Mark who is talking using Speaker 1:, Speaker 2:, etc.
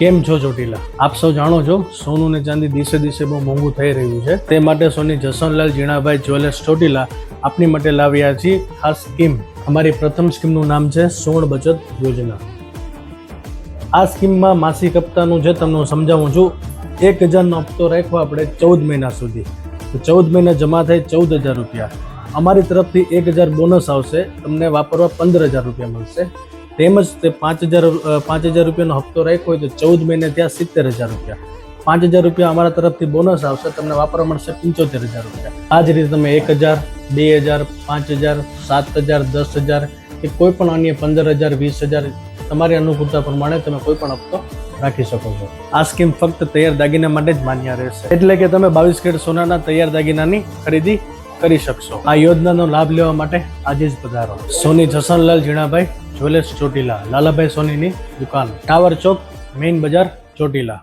Speaker 1: કેમ છો ચોટીલા? આપ સૌ જાણો છો સોનું ને ચાંદી દિવસે દિવસે બહુ મોંઘું થઈ રહ્યું છે. તે માટે સોની જસનલાલ જીણાભાઈ જ્વેલર્સ ચોટીલા આપની માટે લાવ્યા છીએ ખાસ સ્કીમ. અમારી પ્રથમ સ્કીમનું નામ છે સુવર્ણ બચત યોજના. આ સ્કીમમાં માસિક હપ્તાનું જે તમને સમજાવું છું, એક હજારનો હપ્તો રાખવો આપણે ચૌદ મહિના સુધી. તો ચૌદ મહિના જમા થાય ચૌદ હજાર રૂપિયા. અમારી તરફથી એક હજાર બોનસ આવશે, તમને વાપરવા પંદર હજાર રૂપિયા મળશે. તેમજ તે પાંચ હજાર પાંચ હજાર રૂપિયાનો હપ્તો રાખ્યો હોય તો ચૌદ મહિને ત્યાં સિત્તેર હજાર રૂપિયા. પાંચ હજાર રૂપિયા અમારા તરફથી બોનસ આવશે, તમને વાપરવા મળશે પંચોતેર હજાર રૂપિયા. આ જ રીતે તમે એક હજાર, બે હજાર, પાંચ હજાર, સાત હજાર, દસ હજાર કે કોઈ પણ અન્ય પંદર હજાર, વીસ હજાર તમારી અનુકૂળતા પ્રમાણે તમે કોઈ પણ હપ્તો રાખી શકો છો. આ સ્કીમ ફક્ત તૈયાર દાગીના માટે જ માન્ય રહેશે. એટલે કે તમે બાવીસ કેરેટ સોનાના તૈયાર દાગીનાની ખરીદી કરી શકશો. આ યોજનાનો લાભ લેવા માટે આજે જ પધારો. સોની જસનલાલ ઝીણાભાઈ જ્વેલર્સ ચોટીલા લાલાભાઈ સોનીની દુકાન ટાવર ચોક મેઇન બજાર ચોટીલા.